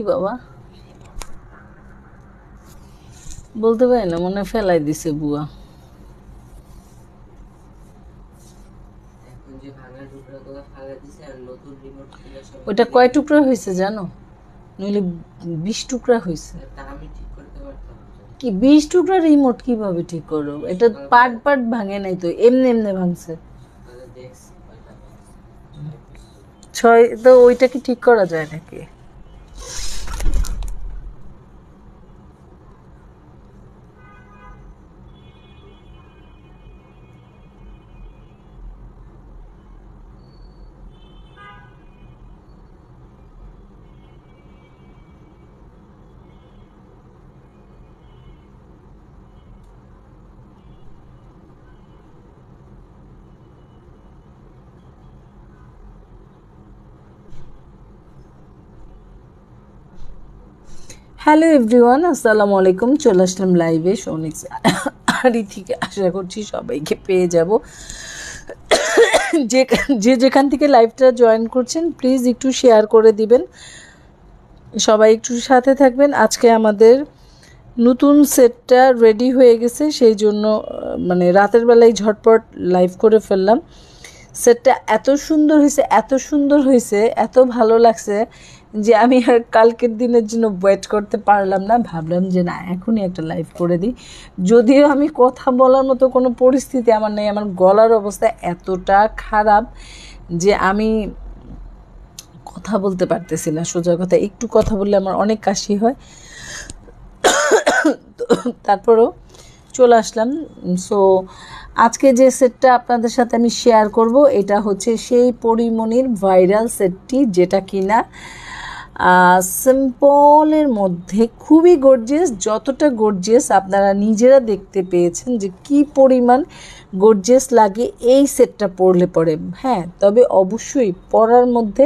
কি বাবা? বলতে পারি না মনে ফেলাই দিছে বুয়া। ওইটা কয় টুকরা হয়েছে জানো? নইলে বিশ টুকরা হয়েছে। কি বিশ টুকরা রিমোট কীভাবে ঠিক করো? এটা পার্ট পার্ট ভাঙে নাই তো এমনি এমনি ভাঙছে। ছয় তো ওইটা কি ঠিক করা যায় নাকি? হ্যালো এভরিওয়ান, আসসালামু আলাইকুম। চলে আসলাম লাইভে সৌনিক আড়ি থেকে। আশা করছি সবাইকে পেয়ে যাব। যে যে যেখান থেকে লাইভটা জয়েন করছেন প্লিজ একটু শেয়ার করে দিবেন। সবাই একটু সাথে থাকবেন। আজকে আমাদের নতুন সেটটা রেডি হয়ে গেছে, সেই জন্য মানে রাতের বেলায় ঝটপট লাইভ করে ফেললাম। সেটটা এত সুন্দর হয়েছে, এত সুন্দর হয়েছে, এত ভালো লাগছে। যে আমি আর কালকের দিনের জন্য ওয়েট করতে পারলাম না, ভাবলাম যে না, এখনই একটা লাইভ করে দিই। যদিও আমি কথা বলার মতো কোনো পরিস্থিতি আমার নেই, আমার গলার অবস্থা এতটা খারাপ যে আমি কথা বলতে পারতেছি না, সোজা কথা, একটু কথা বললে আমার অনেক কাশি হয়। তারপরও চলে আসলাম। সো আজকে যে সেটটা আপনাদের সাথে আমি শেয়ার করব, এটা হচ্ছে সেই পরিমণির ভাইরাল সেটটি যেটা কিনা সিম্পলের মধ্যে খুবই গর্জিয়াস যতটা গর্জিয়াস আপনারা নিজেরা দেখতে পেয়েছেন যে কি পরিমাণ গর্জিয়াস লাগে এই সেটটা পরলে পরে। হ্যাঁ তবে অবশ্যই পরার মধ্যে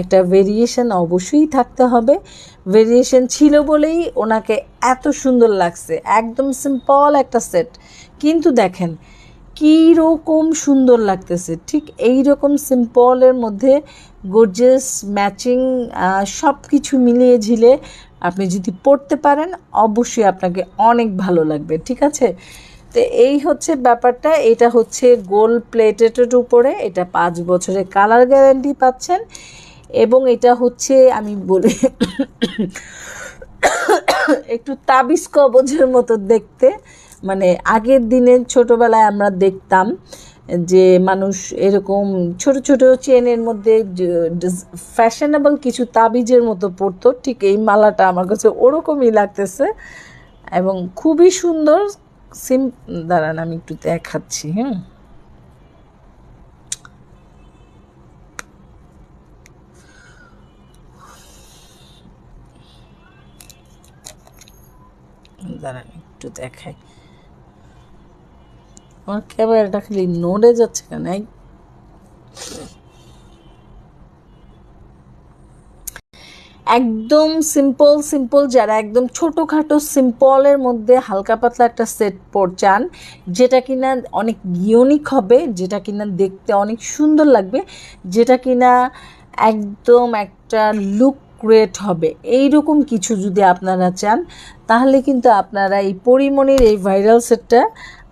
একটা ভেরিয়েশন অবশ্যই থাকতে হবে। ভেরিয়েশন ছিল বলেই ওনাকে এত সুন্দর লাগছে, একদম সিম্পল একটা সেট কিন্তু দেখেন কী রকম সুন্দর লাগতেছে, ঠিক এই রকম সিম্পলের মধ্যে গর্জেস ম্যাচিং সব কিছু মিলিয়ে ঝিলে আপনি যদি পড়তে পারেন, অবশ্যই আপনাকে অনেক ভালো লাগবে, ঠিক আছে? তো এই হচ্ছে ব্যাপারটা, এটা হচ্ছে গোল প্লেটেটের উপরে, এটা পাঁচ বছরের কালার গ্যারান্টি পাচ্ছেন এবং এটা হচ্ছে, আমি বলি, একটু তাবিজ কবজের মতো দেখতে মানে আগের দিনে ছোটোবেলায় আমরা দেখতাম যে মানুষ এরকম ছোট ছোট চেনের মধ্যে ফ্যাশনেবল কিছু তাবিজের মতো পড়তো ঠিক এই মালাটা আমার কাছে ওরকমই লাগতেছে। এবং খুবই সুন্দর, সিম, দাঁড়ান আমি একটু দেখাচ্ছি হ্যাঁ দাঁড়ান একটু দেখাই। আমার ক্যামেরাটা খালি নড়ে যাচ্ছে কেন? একদম সিম্পল সিম্পল যারা একদম ছোটোখাটো সিম্পলের মধ্যে হালকা পাতলা একটা সেট পর চান যেটা কিনা অনেক ইউনিক হবে, যেটা কিনা দেখতে অনেক সুন্দর লাগবে, যেটা কিনা একদম একটা লুক ক্রিয়েট হবে। এই রকম কিছু যদি আপনারা চান, তাহলে কিন্তু আপনারা এই পরিমণির এই ভাইরাল সেটটা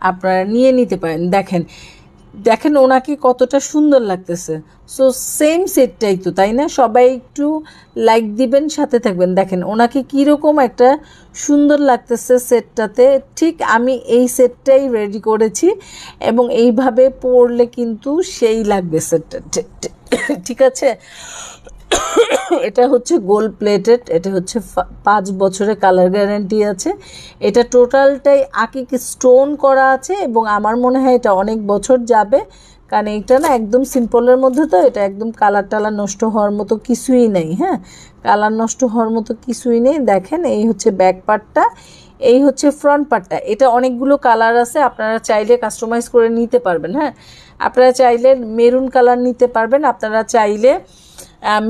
আপনারা নিয়ে নিতে পারেন। দেখেন দেখেন ওনাকে কতটা সুন্দর লাগতেছে। সো সেম সেটটাই তো, তাই না? সবাই একটু লাইক দিবেন, সাথে থাকবেন। দেখেন, ওনাকে কীরকম একটা সুন্দর লাগতেছে সেটটাতে ঠিক আমি এই সেটটাই রেডি করেছি এবং এইভাবে পরলে কিন্তু সেই লাগবে সেটটা ঠিক আছে? এটা হচ্ছে গোল্ড প্লেটেড এটা হচ্ছে পাঁচ বছরের কালার গ্যারেন্টি আছে। এটা টোটালটাই আকিক স্টোন করা আছে এবং আমার মনে হয় এটা অনেক বছর যাবে। কারণ এটা না একদম সিম্পলের মধ্যে তো, এটা একদম কালার টালার নষ্ট হওয়ার মতো কিছুই নেই হ্যাঁ? কালার নষ্ট হওয়ার মতো কিছুই নেই। দেখেন, এই হচ্ছে ব্যাক পার্টটা এই হচ্ছে ফ্রন্ট পার্টটা এটা অনেকগুলো কালার আছে, আপনারা চাইলে কাস্টমাইজ করে নিতে পারবেন হ্যাঁ? আপনারা চাইলে মেরুন কালার নিতে পারবেন, আপনারা চাইলে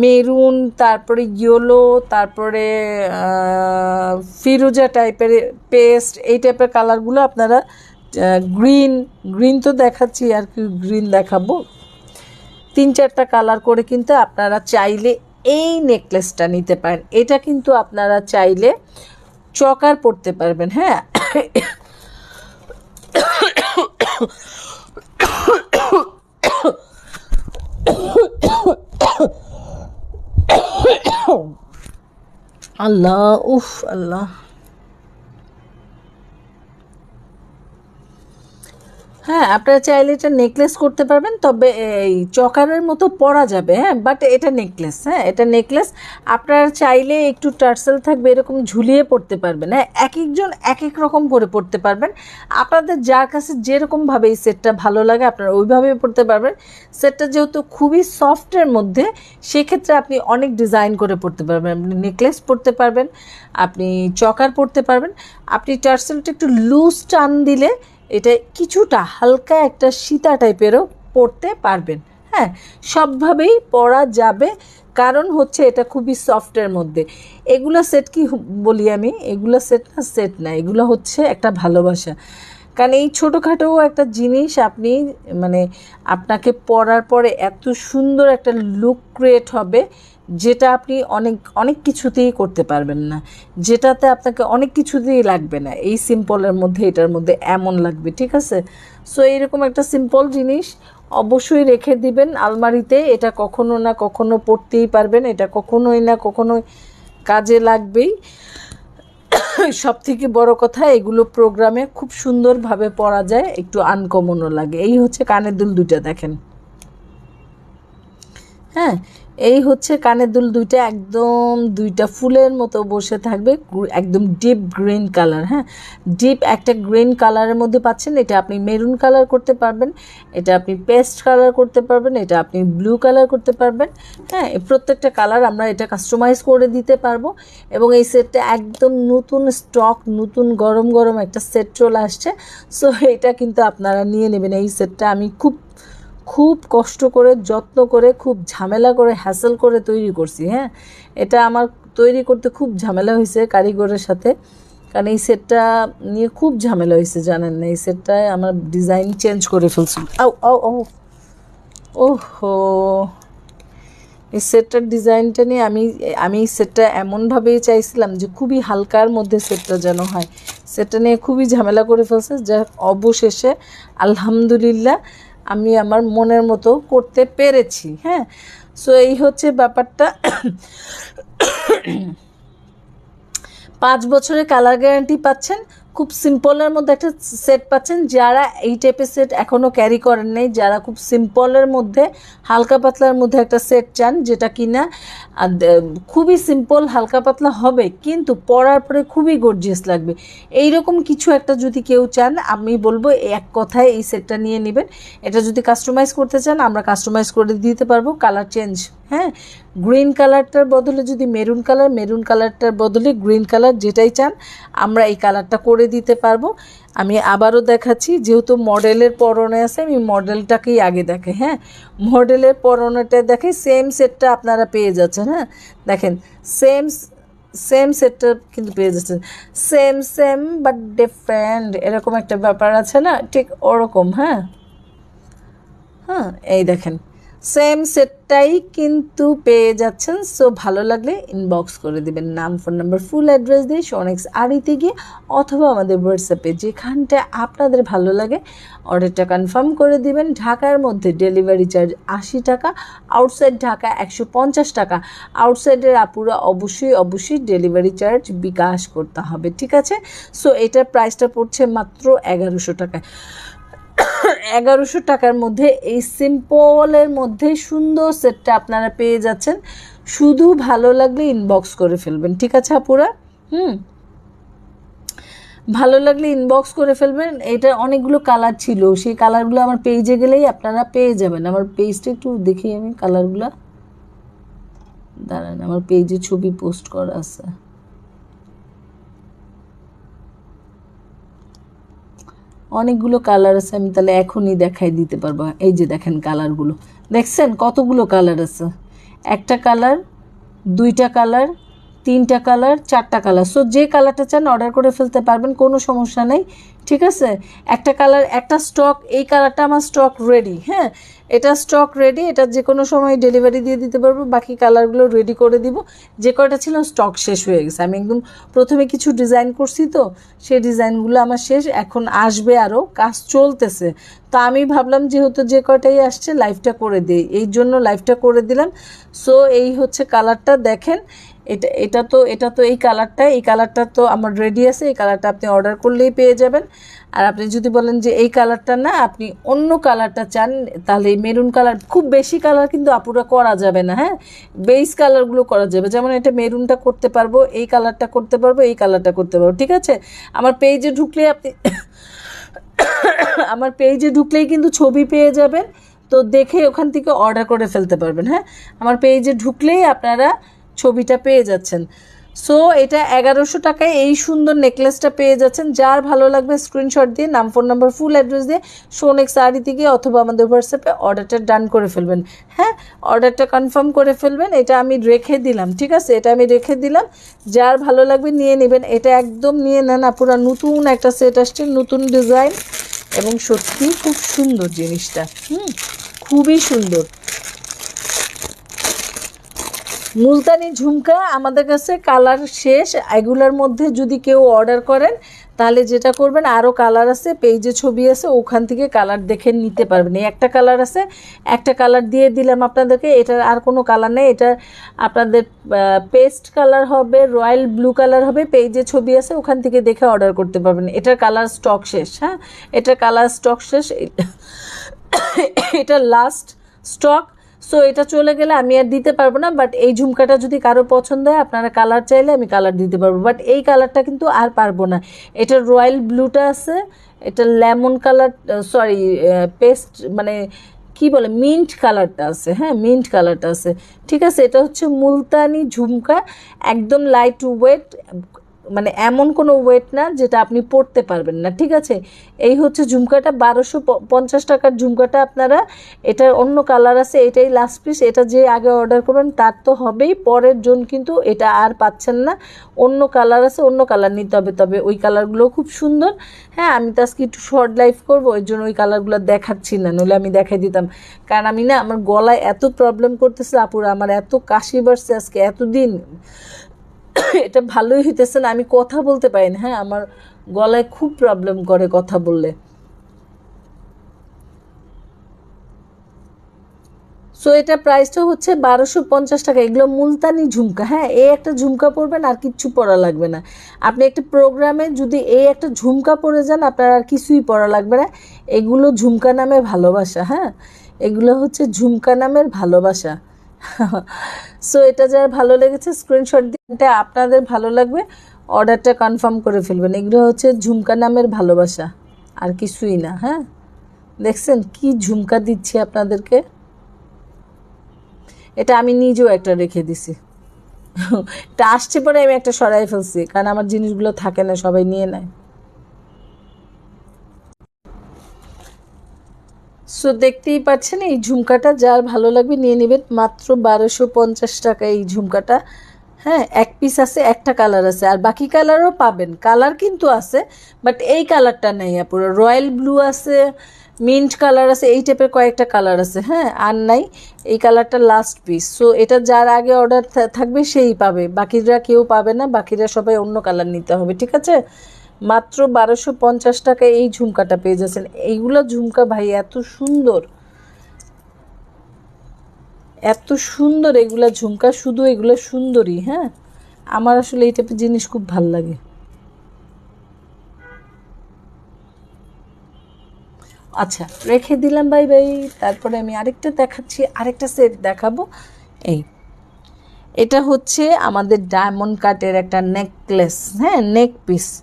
মেরুন, তারপরে ইয়েলো, তারপরে ফিরোজা টাইপের পেস্ট এই টাইপের কালারগুলো আপনারা গ্রিন গ্রিন তো দেখাচ্ছি, আর কি গ্রিন দেখাবো। তিন চারটা কালার করে কিন্তু আপনারা চাইলে এই নেকলেসটা নিতে পারেন। এটা কিন্তু আপনারা চাইলে চকার পড়তে পারবেন হ্যাঁ? আল্লাহ উফ আল্লাহ হ্যাঁ আপনারা চাইলে এটা নেকলেস করতে পারবেন, তবে এই চকারের মতো পরা যাবে হ্যাঁ বাট এটা নেকলেস হ্যাঁ এটা নেকলেস আপনারা চাইলে একটু টার্সেল থাকবে, এরকম ঝুলিয়ে পড়তে পারবেন হ্যাঁ এক একজন এক এক রকম করে পড়তে পারবেন। আপনাদের যার কাছে যেরকমভাবে এই সেটটা ভালো লাগে, আপনারা ওইভাবে পড়তে পারবেন। সেটটা যেহেতু খুবই সফটের মধ্যে, সেক্ষেত্রে আপনি অনেক ডিজাইন করে পড়তে পারবেন। আপনি নেকলেস পড়তে পারবেন, আপনি চকার পড়তে পারবেন। আপনি টার্সেলটা একটু লুজ টান দিলে এটা কিছুটা হালকা একটা সীতা টাইপেরও পড়তে পারবেন। হ্যাঁ সবভাবেই পরা যাবে। কারণ হচ্ছে এটা খুবই সফটের মধ্যে। এগুলো সেট কি বলি আমি? এগুলো সেট না সেট না। এগুলো হচ্ছে একটা ভালোবাসা। কারণ এই ছোটোখাটো একটা জিনিস আপনি মানে আপনাকে পরার পরে এত সুন্দর একটা লুক ক্রিয়েট হবে যেটা আপনি অনেক অনেক কিছুতেই করতে পারবেন না। যেটাতে আপনাকে অনেক কিছুতেই লাগবে না। এই সিম্পলের মধ্যে, এটার মধ্যে এমন লাগবে, ঠিক আছে? সো এইরকম একটা সিম্পল জিনিস অবশ্যই রেখে দিবেন আলমারিতে। এটা কখনো না কখনো পড়তেই পারবেন, এটা কখনোই না কখনোই কাজে লাগবেই। সব থেকে বড় কথা, এগুলো প্রোগ্রামে খুব সুন্দরভাবে পড়া যায়, একটু আনকমনও লাগে। এই হচ্ছে কানের দুল দুইটা, দেখেন। হ্যাঁ? এই হচ্ছে কানের দুল দুইটা একদম দুইটা ফুলের মতো বসে থাকবে একদম ডিপ গ্রিন কালার হ্যাঁ? ডিপ একটা গ্রিন কালারের মধ্যে পাচ্ছেন, এটা আপনি মেরুন কালার করতে পারবেন, এটা আপনি পেস্ট কালার করতে পারবেন, এটা আপনি ব্লু কালার করতে পারবেন হ্যাঁ? প্রত্যেকটা কালার আমরা এটা কাস্টমাইজ করে দিতে পারব এবং এই সেটটা একদম নতুন স্টক নতুন গরম গরম একটা সেট চলে আসছে। সো এটা কিন্তু আপনারা নিয়ে নেবেন, এই সেটটা আমি খুব খুব কষ্ট করে, যত্ন করে, খুব ঝামেলা করে হ্যাসেল করে তৈরি করছি হ্যাঁ? এটা আমার তৈরি করতে খুব ঝামেলা হয়েছে কারিগরের সাথে। কারণ এই সেটটা নিয়ে খুব ঝামেলা হয়েছে, জানেন না? এই সেটটায় আমার ডিজাইন চেঞ্জ করে ফেলছি। আও আও ও ওহো। এই সেটটার ডিজাইনটা নিয়ে আমি আমি এই সেটটা এমনভাবেই চাইছিলাম যে খুবই হালকার মধ্যে সেটটা যেন হয়। সেটটা নিয়ে খুবই ঝামেলা করে ফেলছে। যা অবশেষে আলহামদুলিল্লাহ আমি আমার মনের মতো করতে পেরেছি হ্যাঁ? সো এই হচ্ছে ব্যাপারটা। পাঁচ বছরের কালার গ্যারান্টি পাচ্ছেন। খুব সিম্পলের মধ্যে একটা সেট পাচ্ছেন যারা এই টাইপের সেট এখনও ক্যারি করেন নাই যারা খুব সিম্পলের মধ্যে হালকা পাতলার মধ্যে একটা সেট চান যেটা আহ, দে- খুবই সিম্পল হালকা পাতলা হবে কিন্তু পরার পরে খুবই গর্জিয়াস লাগবে। এই রকম কিছু একটা যদি কেউ চান আমি বলব এক কথায় এই সেটটা নিয়ে নেবেন। এটা যদি কাস্টমাইজ করতে চান আমরা কাস্টমাইজ করে দিতে পারব কালার চেঞ্জ হ্যাঁ গ্রিন কালারটার বদলে যদি মেরুন কালার মেরুন কালারটার বদলে গ্রিন কালার যেটাই চান, আমরা এই কালারটা করে দিতে পারব। আমি আবারও দেখাচ্ছি, যেহেতু মডেলের পরনে আছে, আমি মডেলটাকেই আগে দেখে হ্যাঁ। মডেলের পরনেটা দেখে সেম সেটটা আপনারা পেয়ে যাচ্ছেন হ্যাঁ। দেখেন সেম সেম সেটটা কিন্তু পেয়ে যাচ্ছেন। সেম সেম বাট ডিফারেন্ট এরকম একটা ব্যাপার আছে না? ঠিক ওরকম হ্যাঁ। হ্যাঁ এই দেখেন। সেম সেটটাই কিন্তু পেয়ে যাচ্ছেন সো ভালো লাগলে ইনবক্স করে দিবেন। নাম ফোন নাম্বার ফুল অ্যাড্রেস দিয়ে সোনেক্স আড়িতে গিয়ে অথবা আমাদের হোয়াটসঅ্যাপে যেখানটা আপনাদের ভালো লাগে অর্ডারটা কনফার্ম করে দিবেন। ঢাকার মধ্যে ডেলিভারি চার্জ আশি টাকা আউটসাইড ঢাকা একশো পঞ্চাশ টাকা। আউটসাইডের আপুরা অবশ্যই অবশ্যই ডেলিভারি চার্জ বিকাশ করতে হবে, ঠিক আছে? সো এটার প্রাইসটা পড়ছে মাত্র এগারোশো টাকায়। এগারোশো টাকার মধ্যে এই সিম্পলের মধ্যে সুন্দর সেটটা আপনারা পেয়ে যাচ্ছেন। শুধু ভালো লাগলে ইনবক্স করে ফেলবেন, ঠিক আছে আপুরা? হুম। ভালো লাগলে ইনবক্স করে ফেলবেন। এটা অনেকগুলো কালার ছিল, সেই কালারগুলো আমার পেজে গেলেই আপনারা পেয়ে যাবেন। আমার পেজটা একটু দেখি আমি কালারগুলো দাঁড়ান, আমার পেজে ছবি পোস্ট করা আছে। অনেকগুলো কালার আছে, আমি তাহলে এখনই দেখাই দিতে পারব। এই যে দেখেন কালারগুলো দেখছেন? কতগুলো কালার আছে? একটা কালার দুইটা কালার তিনটা কালার চারটা কালার সো যে কালারটা চান অর্ডার করে ফেলতে পারবেন, কোনো সমস্যা নেই। ঠিক আছে? একটা কালার একটা স্টক এই কালারটা আমার স্টক রেডি হ্যাঁ? এটা স্টক রেডি এটা যে কোনো সময় ডেলিভারি দিয়ে দিতে পারব, বাকি কালারগুলো রেডি করে দিব। যে কয়টা ছিল স্টক শেষ হয়ে গেছে। আমি একদম প্রথমে কিছু ডিজাইন করছি তো, সেই ডিজাইনগুলো আমার শেষ, এখন আসবে আরও কাজ চলতেছে। তো আমি ভাবলাম যেহেতু যে কয়টাই আসছে লাইভটা করে দিই। এই জন্য লাইভটা করে দিলাম। সো এই হচ্ছে কালারটা দেখেন এটা এটা তো এটা তো এই কালারটা এই কালারটা তো আমার রেডি আছে, এই কালারটা আপনি অর্ডার করলেই পেয়ে যাবেন। আর আপনি যদি বলেন যে এই কালারটা না, আপনি অন্য কালারটা চান, তাহলে এই মেরুন কালার খুব বেশি কালার কিন্তু আপুরা করা যাবে না হ্যাঁ? বেস কালারগুলো করা যাবে, যেমন এটা মেরুনটা করতে পারব, এই কালারটা করতে পারব, এই কালারটা করতে পারব, ঠিক আছে? আমার পেজে ঢুকলে আপনি, আমার পেজে ঢুকলেই কিন্তু ছবি পেয়ে যাবেন। তো দেখে ওখান থেকে অর্ডার করে ফেলতে পারবেন হ্যাঁ? আমার পেজে ঢুকলেই আপনারা ছবিটা পেয়ে যাচ্ছেন। সো এটা এগারোশো টাকায় এই সুন্দর নেকলেসটা পেয়ে যাচ্ছেন। যার ভালো লাগবে স্ক্রিনশট দিয়ে, নাম ফোন নাম্বার ফুল অ্যাড্রেস দিয়ে সোনেক শাড়ি থেকে অথবা আমাদের হোয়াটসঅ্যাপে অর্ডারটা ডান করে ফেলবেন। হ্যাঁ অর্ডারটা কনফার্ম করে ফেলবেন। এটা আমি রেখে দিলাম, ঠিক আছে? এটা আমি রেখে দিলাম। যার ভালো লাগবে নিয়ে নেবেন। এটা একদম নিয়ে নেন পুরো নতুন একটা সেট আসছে, নতুন ডিজাইন এবং সত্যি খুব সুন্দর জিনিসটা। হুম, খুবই সুন্দর। মুলতানি ঝুমকা আমাদের কাছে কালার শেষ। এগুলোর মধ্যে যদি কেউ অর্ডার করেন, তাহলে যেটা করবেন আরও কালার আছে পেজে ছবি আছে, ওখান থেকে কালার দেখে নিতে পারবেন। এই একটা কালার আছে, একটা কালার দিয়ে দিলাম আপনাদেরকে, এটার আর কোনো কালার নেই। এটা আপনাদের পেস্ট কালার হবে রয়্যাল ব্লু কালার হবে পেজে ছবি আছে, ওখান থেকে দেখে অর্ডার করতে পারবেন। এটার কালার স্টক শেষ হ্যাঁ? এটার কালার স্টক শেষ। এটা লাস্ট স্টক সো এটা চলে গেলে আমি আর দিতে পারব না বাট এই ঝুমকাটা যদি কারও পছন্দ হয়, আপনারা কালার চাইলে আমি কালার দিতে পারব। বাট এই কালারটা কিন্তু আর পারব না। এটা রয়্যাল ব্লুটা আছে, এটা লেমন কালার সরি পেস্ট মানে কি বলে মিন্ট কালারটা আছে হ্যাঁ মিন্ট কালারটা আছে। ঠিক আছে, এটা হচ্ছে মুলতানি ঝুমকা, একদম লাইট ওয়েট মানে এমন কোনো ওয়েট না যেটা আপনি পড়তে পারবেন না, ঠিক আছে? এই হচ্ছে ঝুমকাটা, বারোশো পঞ্চাশ টাকার ঝুমকাটা আপনারা, এটার অন্য কালার আছে, এটাই লাস্ট পিস এটা যে আগে অর্ডার করবেন তার তো হবেই, পরের জন কিন্তু এটা আর পাচ্ছেন না। অন্য কালার আছে, অন্য কালার নিতে হবে, তবে ওই কালারগুলো খুব সুন্দর। হ্যাঁ আমি তো আজকে একটু শর্ট লাইফ করব, ওই জন্য ওই কালারগুলো দেখাচ্ছি না, নইলে আমি দেখাই দিতাম। কারণ আমি না, আমার গলায় এত প্রবলেম করতেছে, আপুরা, আমার এত কাশি বাড়ছে আজকে, এতদিন। এটা ভালোই হইতেছে না, আমি কথা বলতে পারি না। হ্যাঁ আমার গলায় খুব প্রবলেম করে কথা বললে। সো এটা প্রাইসটা হচ্ছে বারোশো পঞ্চাশ টাকা। এগুলো মুলতানি ঝুমকা। হ্যাঁ এই একটা ঝুমকা পরবেন আর কিচ্ছু পরা লাগবে না। আপনি একটা প্রোগ্রামে যদি এই একটা ঝুমকা পরে যান, আপনার আর কিছুই পরা লাগবে না। এগুলো ঝুমকা নামে ভালোবাসা। হ্যাঁ এগুলো হচ্ছে ঝুমকা নামের ভালোবাসা। সো এটা যার ভালো লেগেছে স্ক্রিনশট দিয়ে এটা আপনাদের ভালো লাগবে অর্ডারটা কনফার্ম করে ফেলবেন। এগুলো হচ্ছে ঝুমকা নামের ভালোবাসা, আর কিছুই না হ্যাঁ? দেখছেন কি ঝুমকা দিচ্ছি আপনাদেরকে? এটা আমি নিজেও একটা রেখে দিছি। এটা আসছে পরে আমি একটা সরাই ফেলছি, কারণ আমার জিনিসগুলো থাকে না, সবাই নিয়ে নেয়। সো দেখতেই পাচ্ছেন, এই ঝুমকাটা যার ভালো লাগবে নিয়ে নেবেন মাত্র বারোশো পঞ্চাশ টাকা এই ঝুমকাটা। হ্যাঁ এক পিস আছে, একটা কালার আছে, আর বাকি কালারও পাবেন। কালার কিন্তু আছে বাট এই কালারটা নেই পুরো রয়্যাল ব্লু আছে মিন্ট কালার আছে, এই টাইপের কয়েকটা কালার আছে হ্যাঁ আর নাই এই কালারটা লাস্ট পিস সো এটা যার আগে অর্ডার থাকবে, সেই পাবে। বাকিরা কেউ পাবে না, বাকিরা সবাই অন্য কালার নিতে হবে, ঠিক আছে? মাত্র বারোশো পঞ্চাশ টাকায় এই ঝুমকাটা পেয়ে যাচ্ছেন। এইগুলো ঝুমকা ভাই, এত সুন্দর। এত সুন্দর এগুলা ঝুমকা, শুধু এগুলো সুন্দরই হ্যাঁ? আমার আসলে এই টাইপের জিনিস খুব ভালো লাগে। আচ্ছা রেখে দিলাম, বাই বাই। তারপরে আমি আরেকটা দেখাচ্ছি, আরেকটা সেট দেখাবো। এই, এটা হচ্ছে আমাদের ডায়মন্ড কাটের একটা নেকলেস হ্যাঁ? নেক পিস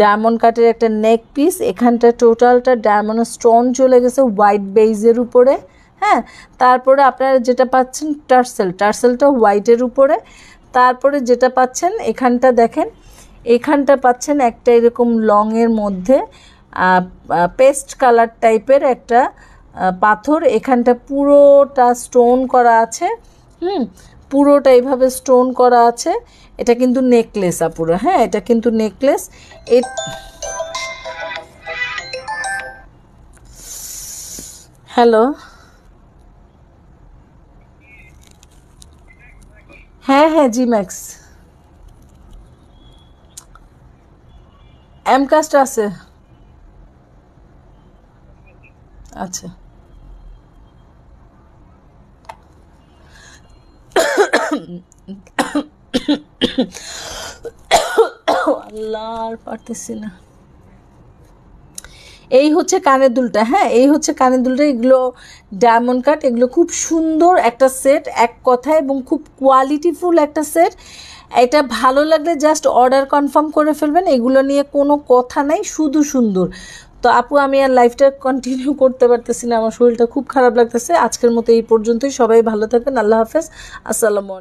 ডায়মন্ড কাটের একটা নেক পিস। এখানটা টোটালটা ডায়মন্ড স্টোন চলে গেছে হোয়াইট বেইজের উপরে হ্যাঁ? তারপরে আপনারা যেটা পাচ্ছেন টার্সেল, টার্সেলটা হোয়াইটের উপরে। তারপরে যেটা পাচ্ছেন এখানটা দেখেন, এখানটা পাচ্ছেন একটা এরকম লংয়ের মধ্যে পেস্ট কালার টাইপের একটা পাথর। এখানটা পুরোটা স্টোন করা আছে, হুম? পুরোটা এইভাবে স্টোন করা আছে। এটা কিন্তু নেকলেস, আপুরো। হ্যাঁ এটা কিন্তু নেকলেস। হ্যালো? হ্যাঁ হ্যাঁ জি ম্যাক্স এমকাস্ট আছে। আচ্ছা। আল্লাহ পারতেছি না। এই হচ্ছে কানের দুলটা হ্যাঁ? এই হচ্ছে কানের দুলটা, এগুলো ডায়মন্ড কাট এগুলো খুব সুন্দর একটা সেট এক কথায় এবং খুব কোয়ালিটিফুল একটা সেট এটা ভালো লাগলে জাস্ট অর্ডার কনফার্ম করে ফেলবেন, এগুলো নিয়ে কোনো কথা নাই, শুধু সুন্দর। তো আপু, আমি আর লাইফটা কন্টিনিউ করতে পারতেছি না। আমার শরীরটা খুব খারাপ লাগতেছে। আজকের মতো এই পর্যন্তই। সবাই ভালো থাকবেন আল্লাহ হাফেজ। আসসালামু